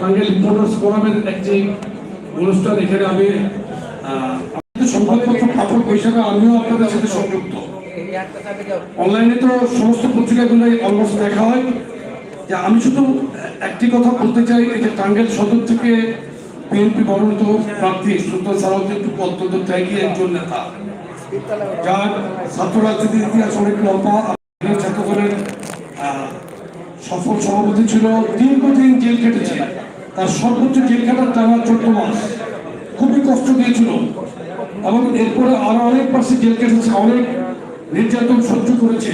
Tangail reporters ফোরামের একটি অনুষ্ঠান, এখানে আমি আমিও আপনাদের সাথে সংযুক্ত। অনলাইনে তো সমস্ত দেখা হয়। যে আমি শুধু একটি কথা বলতে চাই, এই যে সদর থেকে বিএনপি মনোনীত প্রার্থী সুলতান সালাউদ্দিন টুকু অত্যন্ত ত্যাগী একজন নেতা। যার ছাত্র রাজনীতির ইতিহাস অনেক লম্বা ছাত্রদলের সফল সভাপতি ছিল, দীর্ঘদিন জেল কেটেছে তার সর্বোচ্চ জেল কাটার টানা চোদ্দ মাস খুবই কষ্ট দিয়েছিল। এবং এরপরে আরও অনেক পাশে জেল কেটেছে অনেক নির্যাতন সহ্য করেছে।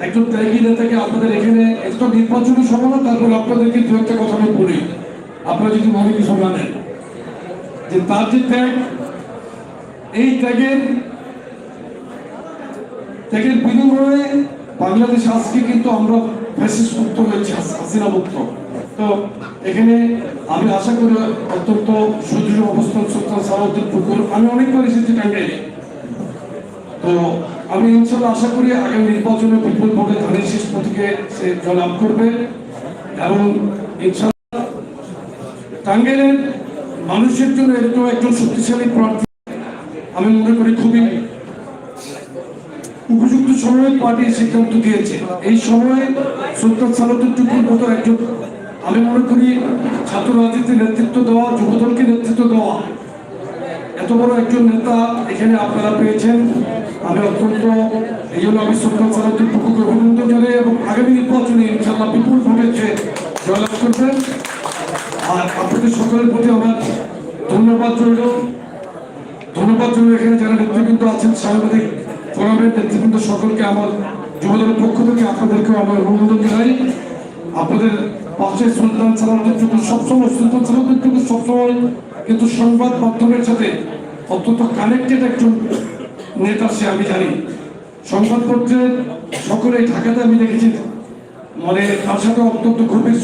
একজন ত্যাগী নেতাকে আপনাদের এখানে একটা নির্বাচনী সভা না তারপর আপনাদেরকে দু একটা কথা আমি বলি। আপনারা যদি মনে কিছু জানেন, যে তার যে ত্যাগ এই ত্যাগের ত্যাগের বিনিময়ে বাংলাদেশ আজকে কিন্তু আমরা ফ্যাসিস মুক্ত হয়েছি হাস- হাসিনা মুক্ত। তো এখানে আমি আশা করি অত্যন্ত সুদৃঢ় অবস্থান সুলতান সালাউদ্দিন পুকুর। আমি অনেকবার এসেছি টাঙ্গাইলে। তো আমি ইনশাল্লাহ আশা করি আগামী নির্বাচনে বিপুল ভোটে ধানের শেষ প্রতীকে সে জয়লাভ করবে এবং ইনশাল্লাহ টাঙ্গাইলের মানুষের জন্য এরকম একজন শক্তিশালী প্রার্থী আমি মনে করি খুবই উপযুক্ত সময়ে পার্টি সিদ্ধান্ত দিয়েছে। এই সময়ে সুলতান সালাউদ্দিন টুকুর মতো একজন আমি মনে করি ছাত্র রাজনীতির নেতৃত্ব দেওয়া, যুবদলকে নেতৃত্ব দেওয়া এত বড় একজন নেতা এখানে আপনারা পেয়েছেন। আমি অত্যন্ত, এই জন্য আমি সুলতান সালাউদ্দিন টুকুকে অভিনন্দন জানাই এবং আগামী নির্বাচনে ইনশাল্লাহ বিপুল ভোটে সে জয়লাভ করবেন। আর আপনাদের সকলের প্রতি আমার ধন্যবাদ রইল। ধন্যবাদ জানাই এখানে যারা নেতৃবৃন্দ আছেন, সাংবাদিক, ফোরামের নেতৃবৃন্দ সকলকে, আমার যুবদলের পক্ষ থেকে আপনাদেরকে আমার অভিনন্দন জানাই। আপনাদের পাশে সুলতান সালাউদ্দিন টুকু সবসময়, সুলতান সালাউদ্দিন টুকু সবসময় কিন্তু সংবাদ মাধ্যমের সাথে অত্যন্ত কানেক্টেড একজন নেতা সে, আমি জানি। সংবাদপত্রের সকলে ঢাকাতে আমি দেখেছি। মানে তার সাথে অত্যন্ত গভীর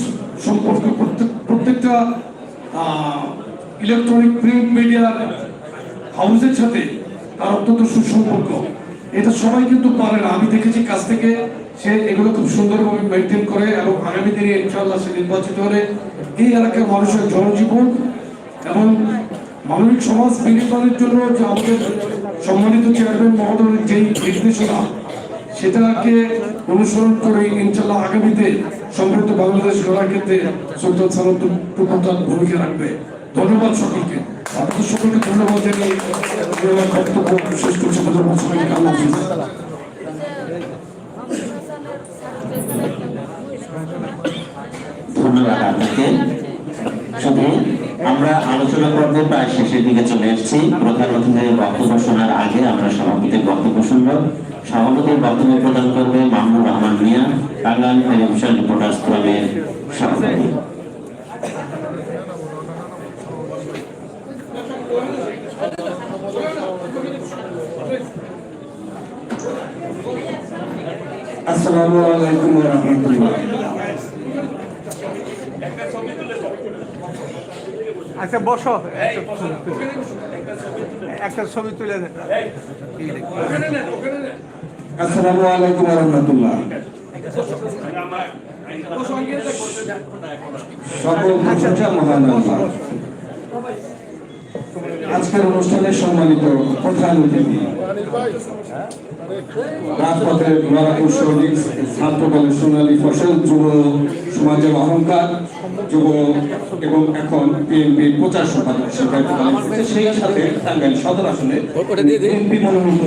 সম্পর্ক। প্রত্যেক, প্রত্যেকটা ইলেকট্রনিক প্রিন্ট মিডিয়ার হাউসের সাথে তার অত্যন্ত সুসম্পর্ক। এটা সবাই কিন্তু পারে না। আমি দেখেছি কাছ থেকে সে এগুলো খুব সুন্দরভাবে মেনটেন করে এবং আগামী দিনে ইনশাআল্লাহ সে নির্বাচিত হলে এই এলাকার মানুষের জনজীবন এবং মানবিক সমাজ বিনির্মাণের জন্য যে আমাদের সম্মানিত চেয়ারম্যান মহোদয়ের যেই নির্দেশনা, সেটাকে অনুসরণ করে ইনশাল্লাহ আগামীতে সমৃদ্ধ বাংলাদেশ গড়ার ক্ষেত্রে সুলতান টুকু ভূমিকা রাখবে। ধন্যবাদ সকলকে। আপনাদের সকলকে ধন্যবাদ জানিয়ে বক্তব্য শেষ করছি। আল্লাহ আমরা আলোচনা পর্ব প্রায় শেষের দিকে চলে এসেছি। প্রধান অতিথির বক্তব্য শোনার আগে আমরা সভাপতির বক্তব্য শুনব। সভাপতির বক্তব্য প্রদান করবে মাহমুদ রহমান মিয়া টাঙ্গাইল টেলিভিশন আসসালামু আলাইকুম ওয়া রাহমাতুল্লাহ। আচ্ছা বসো। একটা ছবি তুলে দেন। আসসালামু আলাইকুম ওয়া সকল প্রশংসা মহান আল্লাহ। আজকের অনুষ্ঠানের সম্মানিত প্রধান অতিথি রাজপথের লড়াকু সৈনিক সোনালী ফসল যুব সমাজের অহংকার যুব এবং এখন বিএনপি প্রচার সম্পাদক সেই সাথে টাঙ্গাইল সদর আসনে বিএনপি মনোনীত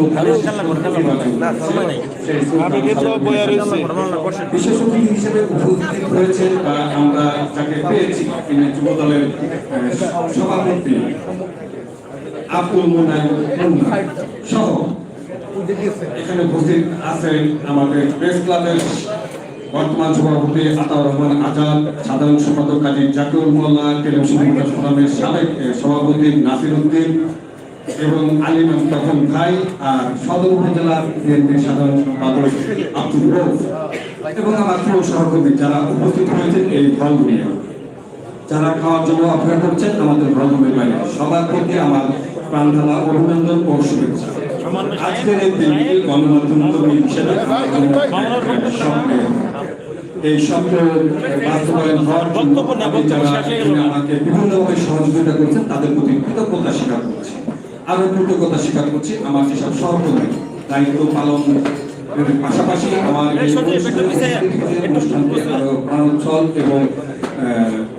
বিশেষ অতিথি হিসেবে উপস্থিত হয়েছে বা আমরা যাকে পেয়েছি তিনি যুব দলের সভাপতি। আব্দুল মোনায়েম সহ এখানে উপস্থিত আছেন আমাদের প্রেস ক্লাবের বর্তমান সভাপতি আতাউর রহমান আজাদ, সাধারণ সম্পাদক কাজী জাকিউল মোল্লা টেলিভিশন সাবেক সভাপতি নাসির উদ্দিন এবং আলিম তখন ভাই আর সদর উপজেলার বিএনপির সাধারণ সম্পাদক আব্দুল রৌফ এবং আমার প্রিয় সহকর্মী যারা উপস্থিত হয়েছেন এই হলগুলি যারা খাওয়ার জন্য অপেক্ষা করছেন, আমাদের হলরুমের বাইরে সবার প্রতি আমার প্রাণ অভিনন্দন ও শুভেচ্ছা। আজকের এই দিনটি গণমাধ্যম কর্মী হিসেবে আমার জন্য, এই স্বপ্ন বাস্তবায়ন হওয়ার জন্য আমি যারা এখানে আমাকে বিভিন্নভাবে সহযোগিতা করেছেন তাদের প্রতি কৃতজ্ঞতা স্বীকার করছি। আরও কৃতজ্ঞতা স্বীকার করছি আমার যেসব সহকর্মী দায়িত্ব পালন পাশাপাশি আমার আরও প্রাণোচ্ছল এবং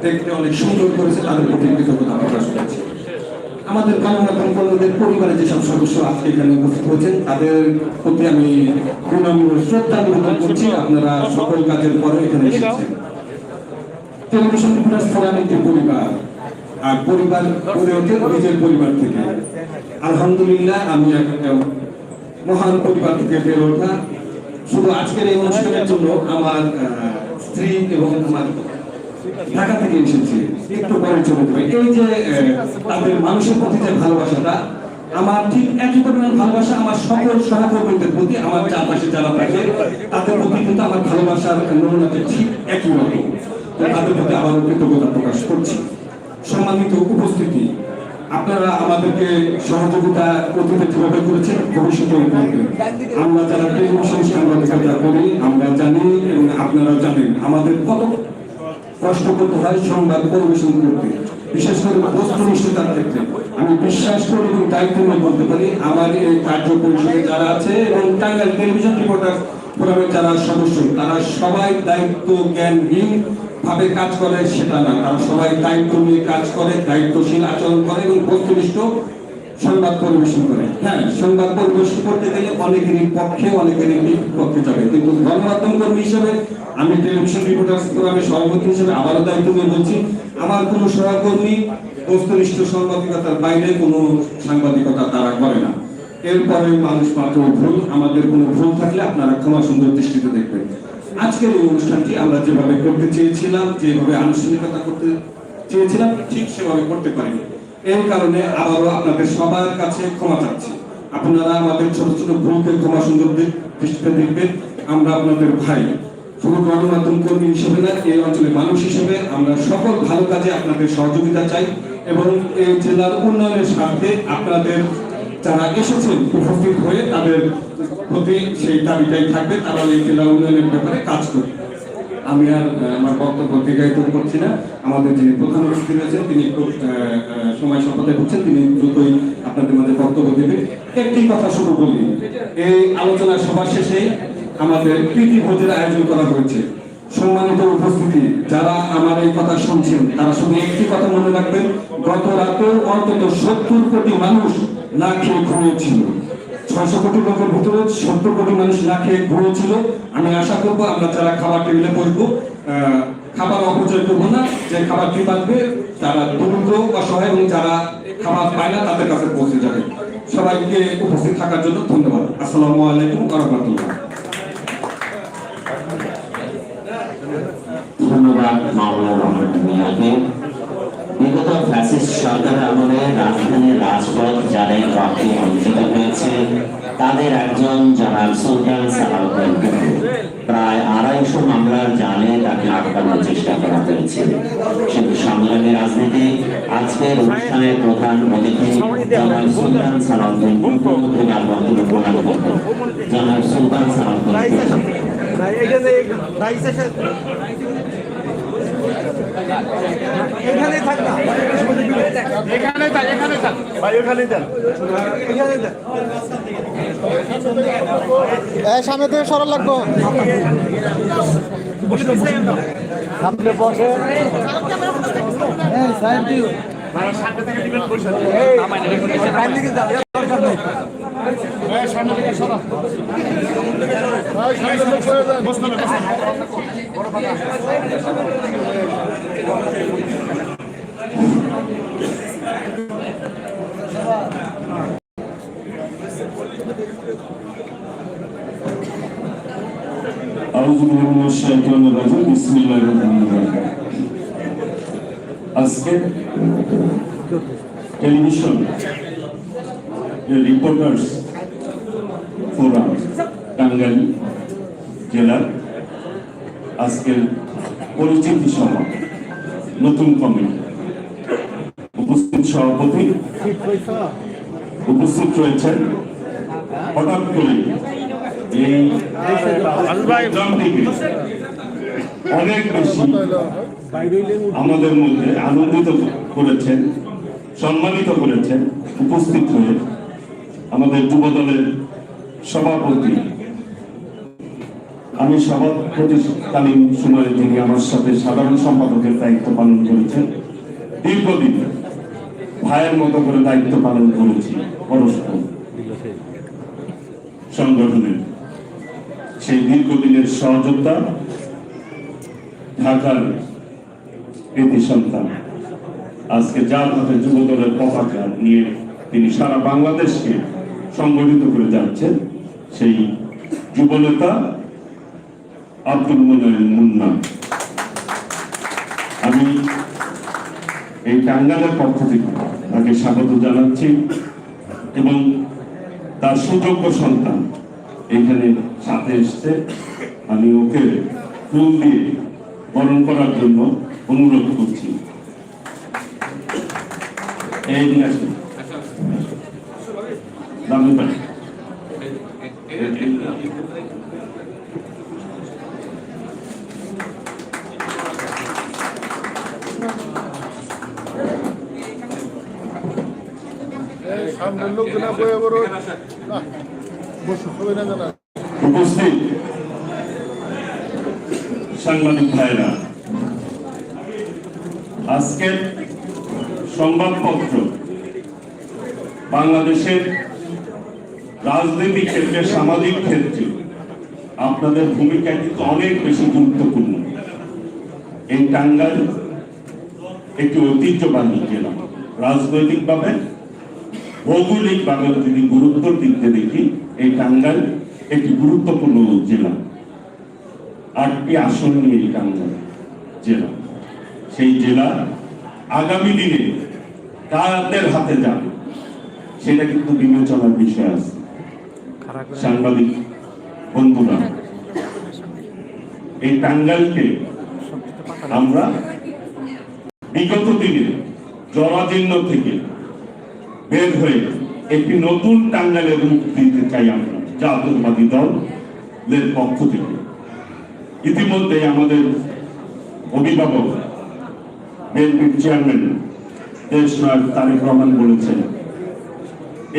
দেখতে অনেক সুন্দর করেছে তাদের প্রতি কৃতজ্ঞতা প্রকাশ করছি। আমাদের গণমাধ্যম কর্মীদের পরিবারের যেসব সদস্য আজকে এখানে উপস্থিত হয়েছেন তাদের প্রতি আমি বিনম্র শ্রদ্ধা নিবেদন করছি। আপনারা সকল কাজের পরে এখানে এসেছেন। টেলিভিশন ফোরাম একটি পরিবার আর পরিবার গড়ে ওঠে নিজের পরিবার থেকে। আলহামদুলিল্লাহ আমি মহান পরিবার থেকে ওঠা শুধু আজকের এই অনুষ্ঠানের জন্য আমার স্ত্রী এবং আমার ঢাকা থেকে এসেছি। একটু পরে চলে যাবে। এই যে তাদের মানুষের প্রতি যে ভালোবাসাটা, আমার ঠিক একই পরিমাণ ভালোবাসা আমার সকল সহকর্মীদের প্রতি, আমার চারপাশে যারা থাকে, তাদের প্রতি কিন্তু আমার ভালোবাসার নমুনাটা ঠিক একই রকম। তাদের প্রতি আবার কৃতজ্ঞতা প্রকাশ করছি। সম্মানিত উপস্থিতি, আপনারা আমাদেরকে সহযোগিতা অতীতে যেভাবে করেছেন ভবিষ্যতেও করবেন আমরা যারা টেলিভিশন সাংবাদিকতা করি, আমরা জানি এবং আপনারা জানেন, আমাদের কত কষ্ট করতে হয় সংবাদ পরিবেশন করতে। বিশেষ করে বস্তুনিষ্ঠতার ক্ষেত্রে। আমি বিশ্বাস করি এবং দায়িত্ব নিয়ে বলতে পারি, আমার এই কার্য পরিষদে যারা আছে এবং টাঙ্গাইল টেলিভিশন রিপোর্টার ফোরামের যারা সদস্য, তারা সবাই দায়িত্ব জ্ঞানহীন ভাবে কাজ করে সেটা না। তারা সবাই দায়িত্ব নিয়ে কাজ করে, দায়িত্বশীল আচরণ করে এবং বস্তুনিষ্ঠ সংবাদ পরিবেশন করে। হ্যাঁ সংবাদ পরিবেশন করতে গেলে অনেকেরই পক্ষে, অনেকেরই বিপক্ষে যাবে কিন্তু গণমাধ্যম কর্মী হিসেবে আমি টেলিভিশন রিপোর্টার্স ফোরামের সভাপতি হিসেবে আবারও দায়িত্ব নিয়ে বলছি, আমার কোনো সহকর্মী বস্তুনিষ্ঠ সাংবাদিকতার বাইরে কোনো সাংবাদিকতা তারা করে না। এরপরে মানুষ মাত্র ভুল, আমাদের কোনো ভুল থাকলে আপনারা ক্ষমা সুন্দর দৃষ্টিতে দেখবেন। আজকের এই অনুষ্ঠানটি আমরা যেভাবে করতে চেয়েছিলাম, যেভাবে আনুষ্ঠানিকতা করতে চেয়েছিলাম, ঠিক সেভাবে করতে পারিনি। এর কারণে আবারও আপনাদের সবার কাছে ক্ষমা চাচ্ছি। আপনারা আমাদের ছোট ছোট ভুলকে ক্ষমা সুন্দর দৃষ্টিতে দেখবেন। আমরা আপনাদের ভাই। শুধু গণমাধ্যম কর্মী হিসেবে না, এই অঞ্চলের মানুষ হিসেবে আমরা সকল ভালো কাজে আপনাদের সহযোগিতা চাই এবং এই জেলার উন্নয়নের স্বার্থে আপনাদের যারা এসেছেন, উপস্থিত হয়ে তাদের প্রতি সেই দাবিটাই থাকবে। তারা এই জেলা উন্নয়নের ব্যাপারে কাজ করবে। আমি আর আমার বক্তব্য দীর্ঘায়িত করছি না। আমাদের যিনি প্রধান অতিথি রয়েছেন, তিনি খুব সময় হচ্ছেন তিনি দ্রুতই আপনাদের বক্তব্য একটি কথা শুরু বলি, এই আলোচনা শেষে আমাদের প্রীতি ভোজের আয়োজন করা হয়েছে। সম্মানিত উপস্থিতি, যারা আমার এই কথা শুনছেন, তারা শুধু একটি কথা মনে রাখবেন, গত রাতেও অন্তত সত্তর কোটি মানুষ না খেয়ে ঘুমিয়েছিল। ছয়শো কোটি লোকের ভিতরে সত্তর কোটি মানুষ না খেয়ে ঘুমিয়েছিল আমি আশা করব আমরা যারা খাবার টেবিলে বসবো খাবার অপচয় করব না, যে খাবারটি বাঁচবে, তারা দরিদ্র অসহায় এবং যারা খাবার পায় না, তাদের কাছে পৌঁছে যাবে। সবাইকে উপস্থিত থাকার জন্য ধন্যবাদ। আসসালামু আলাইকুম রহমতুল্লাহ। ধন্যবাদ, মাওলানা রহমান মিয়াকে ফ্যাসিস্ট সরকারের আমলে রাজধানীর রাজপথ যাদের রক্তে অঞ্চিত হয়েছে, তাদের একজন জনাব সুলতান সালাউদ্দিন প্রায় আড়াইশো মামলার জালে তাকে আটকানোর চেষ্টা করা হয়েছে। কিন্তু সংগ্রামী রাজনীতি, আজকের অনুষ্ঠানের প্রধান অতিথি জনাব সুলতান সালাউদ্দিন তোমার বক্তব্য প্রদান করবেন জনাব সুলতান সালাউদ্দিন এখানে থাক না। এখানে থাক এখানে থাক। ভাই ওখানে থাক এখানে সামনে থেকে সরল লাগবো। সামনে বসে। হ্যাঁ সাইড দিও সামনে থেকে দিবেন পয়সা। এই সামনে থেকে যাও Başkanım, başkanım. আজকে টেলিভিশন রিপোর্টার্স ফোরাম, টাঙ্গাইল জেলার আজকের পরিচিতি সভা নতুন কমিটি। উপস্থিত সভাপতি উপস্থিত রয়েছেন হঠাৎ করে অনেক বেশি আমাদের মধ্যে আনন্দিত করেছেন, সম্মানিত করেছেন, উপস্থিত হয়ে আমাদের যুবদলের সভাপতি। আমি সভাপতিকালীন সময়ে তিনি আমার সাথে সাধারণ সম্পাদকের দায়িত্ব পালন করেছেন, দীর্ঘদিন ভাইয়ের মতো করে দায়িত্ব পালন করেছি পরস্পর সংগঠনের। সেই দীর্ঘদিনের সহযোদ্ধা, ঢাকার কৃতি সন্তান। আজকে যার হাতে যুবদলের পতাকা নিয়ে তিনি সারা বাংলাদেশকে সংগঠিত করে যাচ্ছেন সেই যুবনেতা আব্দুল মোনায়েম মুন্না। আমি এই টাঙ্গালের পক্ষ থেকে তাকে স্বাগত জানাচ্ছি এবং তার সুযোগ্য সন্তান এখানে সাথে এসছে, আমি ওকে ফুল দিয়ে বরণ করার জন্য অনুরোধ করছি। সামনের বড় বসু, সবাই না জানা। উপস্থিত সাংবাদিক ভাইরা, আজকের সংবাদপত্র বাংলাদেশের রাজনৈতিক ক্ষেত্রে, সামাজিক ক্ষেত্রে আপনাদের ভূমিকা কিন্তু অনেক বেশি গুরুত্বপূর্ণ। এই টাঙ্গাইল একটি ঐতিহ্যবাহী জেলা। রাজনৈতিকভাবে, ভৌগোলিকভাবে যদি গুরুত্বর দিক দেখি, এই টাঙ্গাইল একটি গুরুত্বপূর্ণ জেলা, আটটি আসন নিয়ে টাঙ্গাইল জেলা। সেই জেলা আগামী দিনে কাদের হাতে যাবে, সেটা কিন্তু বিবেচনার বিষয় আছে। সাংবাদিক বন্ধুরা, এই টাঙ্গাইলকে আমরা বিগত দিনে জরাজীর্ণ থেকে বের হয়ে একটি নতুন টাঙ্গাইলের রূপ দিতে চাই আমরা। জাতীয়বাদী দলের পক্ষ থেকে ইতিমধ্যে আমাদের অভিভাবক, বিএনপির চেয়ারম্যান দেশ নায়ক তারেক রহমান বলেছেন,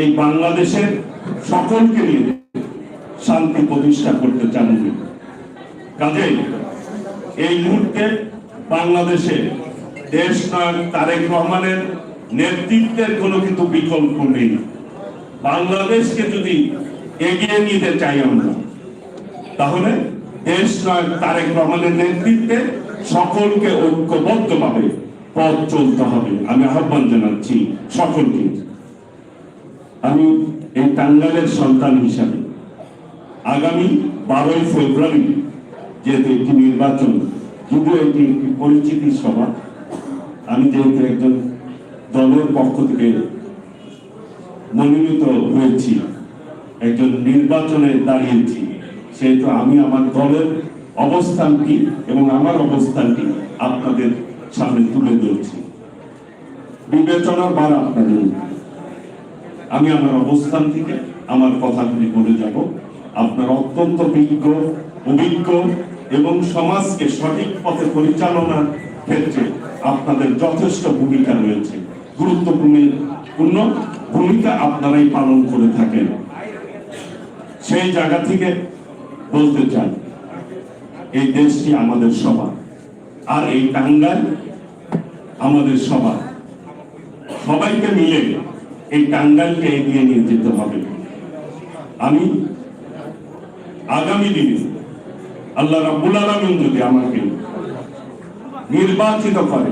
এই বাংলাদেশের সকলকে নিয়ে শান্তি প্রতিষ্ঠা করতে চান। কাজেই এই মুহূর্তে বাংলাদেশে দেশ নায়ক তারেক রহমানের নেতৃত্বের কোনো কিন্তু বিকল্প নেই বাংলাদেশকে যদি এগিয়ে নিতে চাই আমরা। তাহলে দেশ তারেক রহমানের নেতৃত্বে সকলকে ঐক্যবদ্ধভাবে পথ চলতে হবে। আমি আহ্বান জানাচ্ছি সকলকে। আমি এই টাঙ্গাইলের সন্তান হিসাবে আগামী বারোই ফেব্রুয়ারি যেহেতু একটি নির্বাচন, যদিও এটি একটি পরিচিতি সভা, আমি যেহেতু একজন দলের পক্ষ থেকে মনোনীত হয়েছি একজন নির্বাচনে দাঁড়িয়েছি। সেহেতু আমি আমার দলের অবস্থানটি এবং আমার অবস্থানটি আপনাদের সামনে তুলে ধরছি। বিবেচনা বার আপনাদের আমি আমার অবস্থান থেকে আমার কথাগুলি বলে যাব। আপনার অত্যন্ত বিজ্ঞ, অভিজ্ঞ এবং সমাজকে সঠিক পথে পরিচালনার ক্ষেত্রে আপনাদের যথেষ্ট ভূমিকা রয়েছে। গুরুত্বপূর্ণ ভূমিকা আপনারাই পালন করে থাকেন। সেই জায়গা থেকে বলতে চাই, এই দেশটি আমাদের সবার। আর এই টাঙ্গাইল আমাদের সবার। সবাইকে মিলে এই টাঙ্গাইলকে এগিয়ে নিয়ে যেতে হবে। আমি আগামী দিনে আল্লাহ রাব্বুল আলামিন যদি আমাকে নির্বাচিত করে,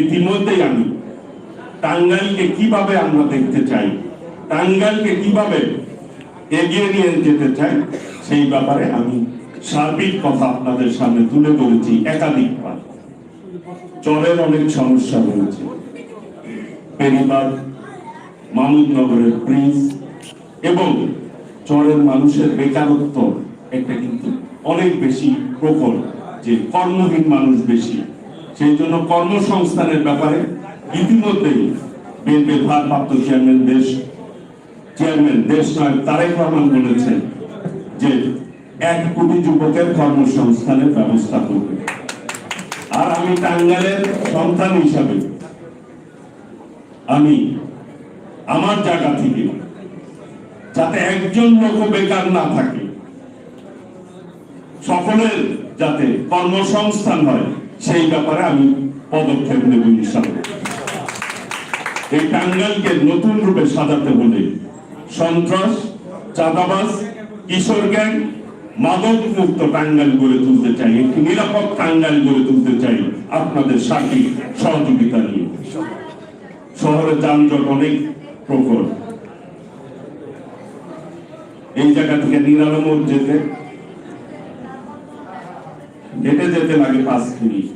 ইতিমধ্যেই আমি টাঙ্গাইলকে কীভাবে আমরা দেখতে চাই, টাঙ্গাইলকে কীভাবে এগিয়ে নিয়ে যেতে চাই, সেই ব্যাপারে আমি সার্বিক কথা আপনাদের সামনে তুলে ধরেছি একাধিকবার। চরের অনেক সমস্যা রয়েছে। পেরিবার মামুদনগরের ব্রিজ এবং চরের মানুষের বেকারত্ব একটা কিন্তু অনেক বেশি প্রকট যে কর্মহীন মানুষ বেশি। সেই জন্য কর্মসংস্থানের ব্যাপারে ইতিমধ্যেই বিএনপির ভারপ্রাপ্ত চেয়ারম্যান দেশ চেয়ারম্যান, দেশ নায়ক তারেক রহমান বলেছেন যে এক কোটি যুবকের কর্মসংস্থানের ব্যবস্থা করবে। আর আমি টাঙ্গাইলের সন্তান হিসাবে আমি আমার জায়গা থেকে যাতে একজন লোক বেকার না থাকে, সকলের যাতে কর্মসংস্থান হয়, সেই ব্যাপারে আমি পদক্ষেপ নেব ইনশাআল্লাহ। এই টাঙ্গালকে নতুন রূপে সাজাতে হলে সন্ত্রাস, চাঁদাবাজ, কিশোর গ্যাং মাদক মুক্ত টাঙ্গাইল গড়ে তুলতে চাই, একটি নিরাপদ টাঙ্গাইল গড়ে তুলতে চাই আপনাদের সাথী সহযোগিতা নিয়ে। শহরে যানজট অনেক প্রখর এই জায়গা থেকে নিরালমোর যেতে। হেঁটে যেতে লাগে পাঁচ মিনিট।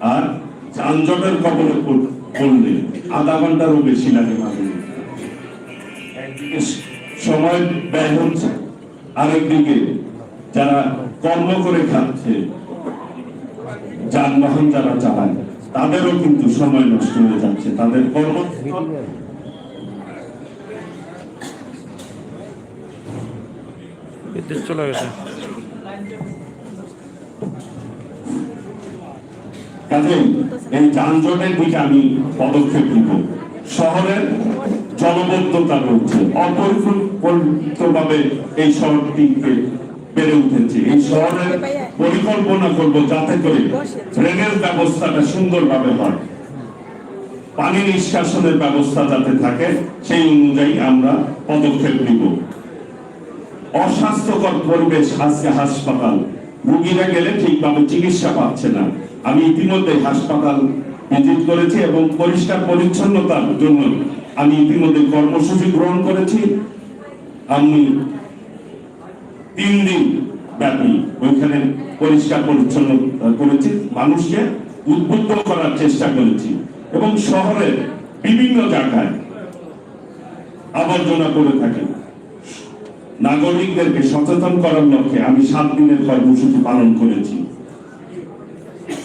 আর যানজটের কবলে পড়লে আধা ঘন্টারও বেশি লাগে স- সময় ব্যয় হচ্ছে আরেকদিকে যারা কর্ম করে খাচ্ছে যানবাহন যারা চালায় তাদেরও কিন্তু সময় নষ্ট হয়ে যাচ্ছে। তাদের কর্ম বিদ্যুৎ চলে গেছে। কাজে এই যানজটের দিকে আমি পদক্ষেপ নিব। শহরের জলবদ্ধতা রয়েছে অপরিকল্পিতভাবে এই শহরটিকে বেড়ে উঠেছে। এই শহরের পরিকল্পনা করব যাতে করে ড্রেনেজ ব্যবস্থাটা সুন্দরভাবে হয়। পানি নিষ্কাশনের ব্যবস্থা যাতে থাকে, সেই অনুযায়ী আমরা পদক্ষেপ নিব। অস্বাস্থ্যকর পরিবেশ আজকে হাসপাতাল। রোগীরা গেলে ঠিকভাবে চিকিৎসা পাচ্ছে না। আমি ইতিমধ্যে হাসপাতাল ভিজিট করেছি এবং পরিষ্কার পরিচ্ছন্নতার জন্য আমি ইতিমধ্যে কর্মসূচি গ্রহণ করেছি। আমি তিন দিন ব্যাপী ওইখানে পরিষ্কার পরিচ্ছন্ন করেছি, মানুষকে উদ্বুদ্ধ করার চেষ্টা করেছি এবং শহরের বিভিন্ন জায়গায় আবর্জনা করে থাকে। নাগরিকদেরকে সচেতন করার লক্ষ্যে আমি সাত দিনের কর্মসূচি পালন করেছি।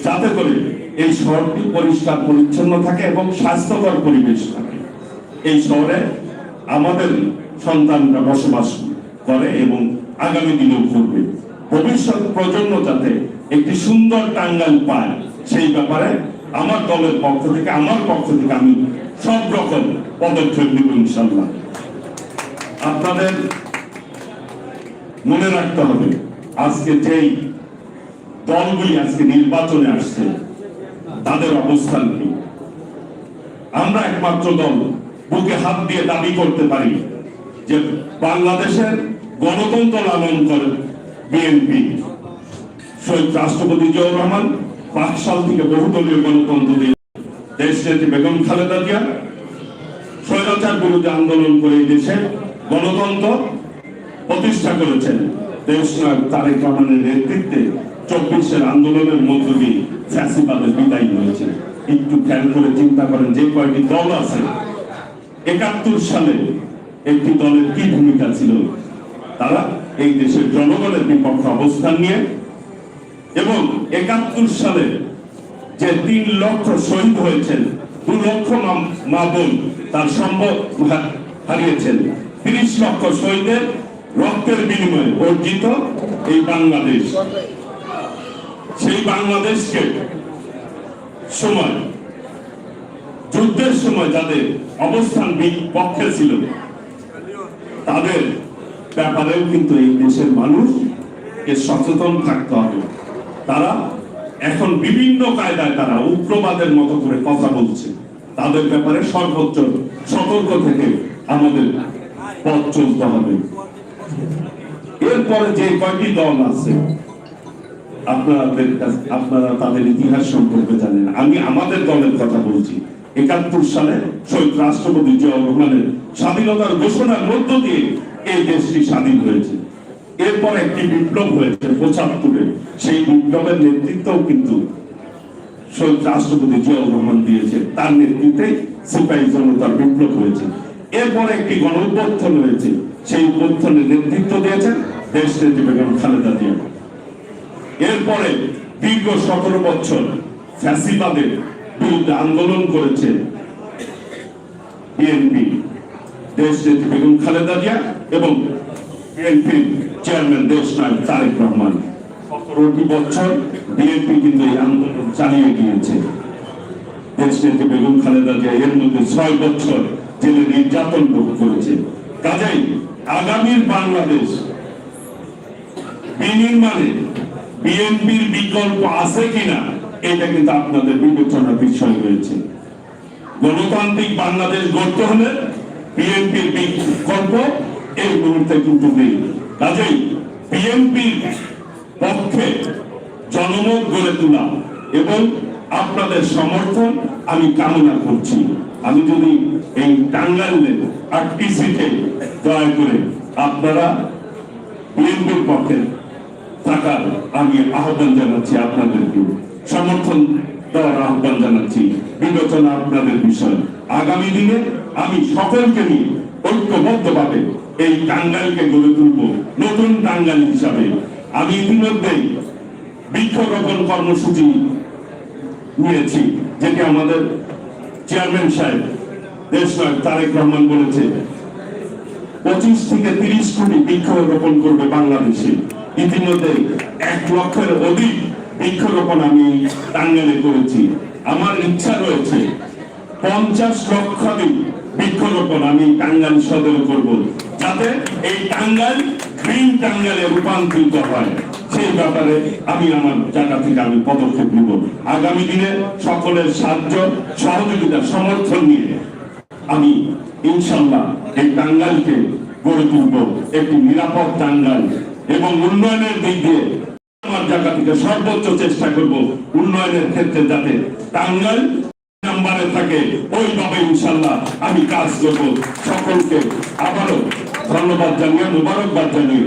যাতে করে এই শহরটি পরিষ্কার, পরিচ্ছন্ন থাকে এবং স্বাস্থ্যকর পরিবেশ থাকে। এই শহরে আমাদের সন্তানরা বসবাস করে এবং আগামী দিনেও করবে ভবিষ্যৎ প্রজন্ম যাতে একটি সুন্দর টাঙ্গাইল পায়, সেই ব্যাপারে আমার দলের পক্ষ থেকে, আমার পক্ষ থেকে আমি সব রকম পদক্ষেপ নেব ইনশাল্লাহ আপনাদের মনে রাখতে হবে, আজকে যেই দলগুলি আজকে নির্বাচনে আসছে, তাদের অবস্থান কি? আমরা একমাত্র দল বুকে হাত দিয়ে দাবি করতে পারি যে বাংলাদেশের গণতন্ত্র লালন করে বিএনপি। শহীদ রাষ্ট্রপতি জিয়াউর রহমান পাঁচ সাল থেকে বহুদলীয় গণতন্ত্র দিয়ে দেশ নেত্রী বেগম খালেদা জিয়া স্বৈরাচার বিরুদ্ধে আন্দোলন করে দেশে গণতন্ত্র প্রতিষ্ঠা করেছেন। দেশনায়ক তারেক রহমানের নেতৃত্বে চব্বিশের আন্দোলনের মধ্য দিয়ে ফ্যাসিবাদের বিদায় হয়েছে একটু খেয়াল করে চিন্তা করেন যে কয়টি দল আছে একাত্তর সালে একটি দলের কি ভূমিকা ছিল? তারা এই দেশের জনগণের বিপক্ষে অবস্থান নিয়ে এবং একাত্তর সালে যে তিন লক্ষ শহীদ হয়েছেন, দু লক্ষ মা- বোন তার সম্ভব হারিয়েছেন। তিরিশ লক্ষ শহীদের রক্তের বিনিময়ে অর্জিত এই বাংলাদেশ। সেই বাংলাদেশকে সময় যুদ্ধের সময় যাদের অবস্থান পক্ষে ছিল, তাদের ব্যাপারেও কিন্তু এই দেশের মানুষকে সচেতন থাকতে হবে। তারা এখন বিভিন্ন কায়দায় তারা উগ্রবাদের মতো করে কথা বলছে। তাদের ব্যাপারে সর্বোচ্চ সতর্ক থেকে আমাদের পথ চলতে হবে। এরপরে যে কয়টি দল আছে, আপনাদের আপনারা তাদের ইতিহাস সম্পর্কে জানেন। আমি আমাদের দলের কথা বলছি। একাত্তর সালে শহীদ রাষ্ট্রপতি জিয়াউর রহমানের স্বাধীনতার ঘোষণার মধ্য দিয়ে এই দেশটি স্বাধীন হয়েছে। এরপর একটি বিপ্লব হয়েছে পঁচাত্তরে। সেই বিপ্লবের নেতৃত্বও কিন্তু শহীদ রাষ্ট্রপতি জিয়াউর রহমান দিয়েছে তার নেতৃত্বে সিপাহী জনতার বিপ্লব হয়েছে। এরপরে একটি গণ অভ্যর্থন হয়েছে। সেই অভ্যর্থনের নেতৃত্ব দিয়েছেন দেশ নেত্রী বেগম খালেদা জিয়া। এরপরে দীর্ঘ সতেরো বছর ফ্যাসিবাদের বিরুদ্ধে আন্দোলন করেছে বিএনপি দেশ নেত্রী বেগম খালেদা জিয়া এবং বিএনপির চেয়ারম্যান দেশ নায়ক তারেক রহমান। সতেরোটি বছর বিএনপি কিন্তু এই আন্দোলন চালিয়ে গিয়েছে। দেশ নেত্রী বেগম খালেদা জিয়া এর মধ্যে ছয় বছর জেলে নির্যাতন ভোগ করেছে। কাজেই আগামীর বাংলাদেশ বিনির্মাণে বিএনপির বিকল্প আছে কিনা এটা কিন্তু আপনাদের বিবেচনার বিষয় রয়েছে গণতান্ত্রিক বাংলাদেশ গড়তে হলে বিএনপির বিকল্প এই মুহূর্তে কিন্তু নেই। কাজেই বিএনপির পক্ষে জনমত গড়ে তোলা এবং আপনাদের সমর্থন আমি কামনা করছি। আমি যদি এই টাঙ্গাইলে আটটি সিটে দয়া করে আপনারা বিএনপির পক্ষে থাকার আমি আহ্বান জানাচ্ছি আপনাদেরকে। সমর্থন দেওয়ার আহ্বান জানাচ্ছি। বিবেচনা আপনাদের বিষয়। আগামী দিনে আমি সকলকে নিয়ে ঐক্যবদ্ধভাবে এই টাঙ্গাইলকে গড়ে তুলব, নতুন টাঙ্গাইল হিসাবে। আমি ইতিমধ্যেই বৃক্ষরোপণ কর্মসূচি নিয়েছি, যেটি আমাদের চেয়ারম্যান সাহেব, দেশ তারেক রহমান বলেছে, পঁচিশ থেকে তিরিশ কোটি বৃক্ষরোপণ করবে বাংলাদেশে। ইতিমধ্যে এক লক্ষের অধিক বৃক্ষরোপণ আমি টাঙ্গাইলে করেছি। আমার ইচ্ছা রয়েছে পঞ্চাশ লক্ষাধিক বৃক্ষরোপণ আমি টাঙ্গাইল সদরে করব, যাতে এই টাঙ্গাইল গ্রিন টাঙ্গাইলে রূপান্তরিত হয়। সেই ব্যাপারে আমি আমার জায়গা থেকে আমি পদক্ষেপ নিব। আগামী দিনে সকলের সাহায্য, সহযোগিতা, সমর্থন নিয়ে আমি ইনশাল্লাহ এই টাঙ্গালকে গড়ে তুলব। একটি নিরাপদ টাঙ্গাল এবং উন্নয়নের দিক দিয়ে আমার জায়গা থেকে সর্বোচ্চ চেষ্টা করব উন্নয়নের ক্ষেত্রে যাতে টাঙ্গাইল নাম্বারে থাকে। ওইভাবে ইনশাল্লাহ আমি কাজ করব। সকলকে আবারও ধন্যবাদ জানিয়ে, মুবারকবাদ জানিয়ে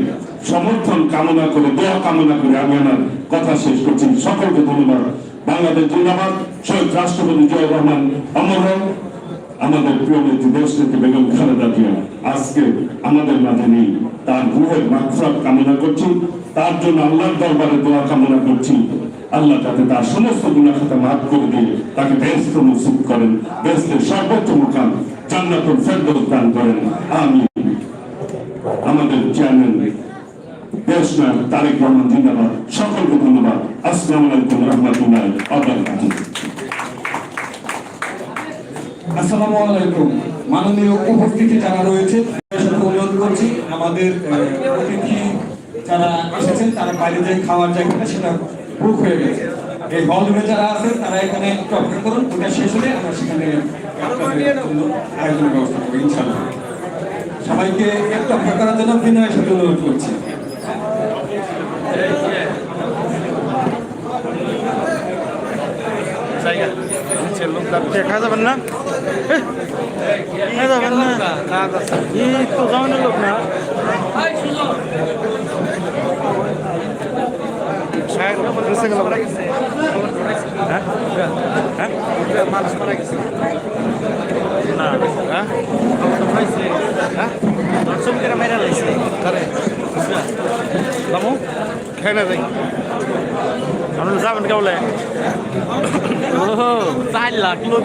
সমর্থন কামনা করে, দোয়া কামনা করে আমি আমার কথা শেষ করছি। সকলকে ধন্যবাদ। বাংলাদেশ জিন্দাবাদ। শহীদ রাষ্ট্রপতি জিয়া রহমান অমর। আমাদের প্রিয় নেত্রী দেশ নেত্রী বেগম খালেদা জিয়া, আজকে আমাদের মাঝে নেই। তার রুহের মাকফরাত কামনা করছি। তার জন্য আল্লাহর দরবারে দোয়া কামনা করছি। আল্লাহ যাতে তার সমস্ত গুণা খাতা মাফ করে দিয়ে তাকে ব্যস্ত নসিব করেন, ব্যস্তের সর্বোচ্চ মুকাম জান্নাতুল ফেরদৌস দান করেন। আমি আমাদের চেয়ারম্যান দেশ তারেক রহমান জিন্দাবাদ। সকলকে ধন্যবাদ। আসসালামু আলাইকুম রহমতুল্লাহ আবরাকাতুহ আসসালামু আলাইকুম। মাননীয় উপস্থিতি যারা রয়েছে অনুরোধ করছি, আমাদের অতিথি যারা এসেছেন, তারা বাইরে যে খাওয়ার জায়গাটা সেটা বুক হয়ে গেছে। এই হল যারা আছেন, তারা এখানে একটু অপেক্ষা করুন, ওটা শেষ হলে আমরা সেখানে আয়োজনের ব্যবস্থা করব, ইনশাআল্লাহ। সবাইকে একটু অপেক্ষা করার জন্য বিনয়ের সাথে অনুরোধ করছি। দেখা যাবেন না? যাবেন না এই তো যাওয়ানোর লোক না হ্যাঁ, বলে। হ্যাঁ? হ্যাঁ? না, হ্যাঁ? হ্যাঁ? কারে? বামু? খেয়ে না যাই আপনারা যাবেন কে বলে ও চার লাখ লোক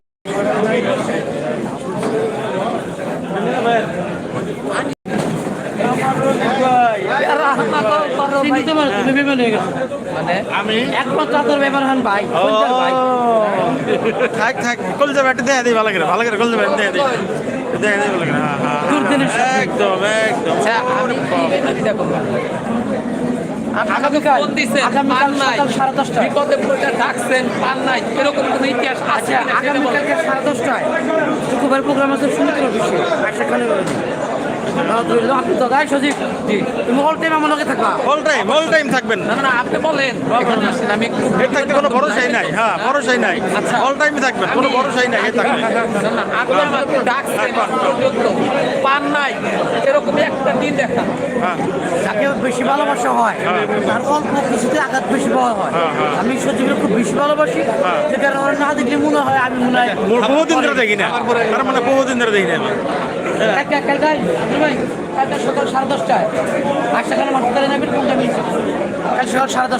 ঢোকা আমি একমাত্র তোর ব্যাপার হন ভাই থাক থাক কলজা ব্যাটে দেয়া দিই ভালো করে ভালো করে কলজা ব্যাটে দেয়া দিই দেয়া দিই ভালো করে হ্যাঁ হ্যাঁ। একদম একদম। সাড়ে দশটায়। বিপদে পড়ে ডাকছেন পান নাই। এরকম কোনো ইতিহাস আছে? আগামীকালকে সাড়ে দশটায়। শুক্রবার প্রোগ্রাম আছে সুমিত্র অফিসে সেখানে আপনি তো গাই সজীব। জি তুমি অল টাইম আমার লগে থাকবা। অল টাইম অল টাইম থাকবেন। না না আপনি বলেন। এখানে আসেন, আমি একটু থাকতে কোনো ভরসাই নাই। হ্যাঁ ভরসাই নাই। আচ্ছা। অল টাইম থাকবেন কোনো ভরসাই নাই এ থাকবে না, না, আপনি আমাকে ডাকছেন পান নাই। এরকম একটা দিন দেখা। হ্যাঁ। যাকে বেশি ভালোবাসা হয় তার অল্প কিছুতে আঘাত বেশি পাওয়া হয়। আমি সজীবের খুব বেশি ভালোবাসি। যে কারণে না দেখলে মনে হয় আমি মনে হয় বহুদিন ধরে দেখি না। তার মানে বহুদিন ধরে দেখি না আমি কালকে কালকে আব্দুল ভাই কালকে সকাল সাড়ে দশটায়। আটটা কেন মাঠে নেবেন, কোনটা কাল সকাল সাড়ে দশটা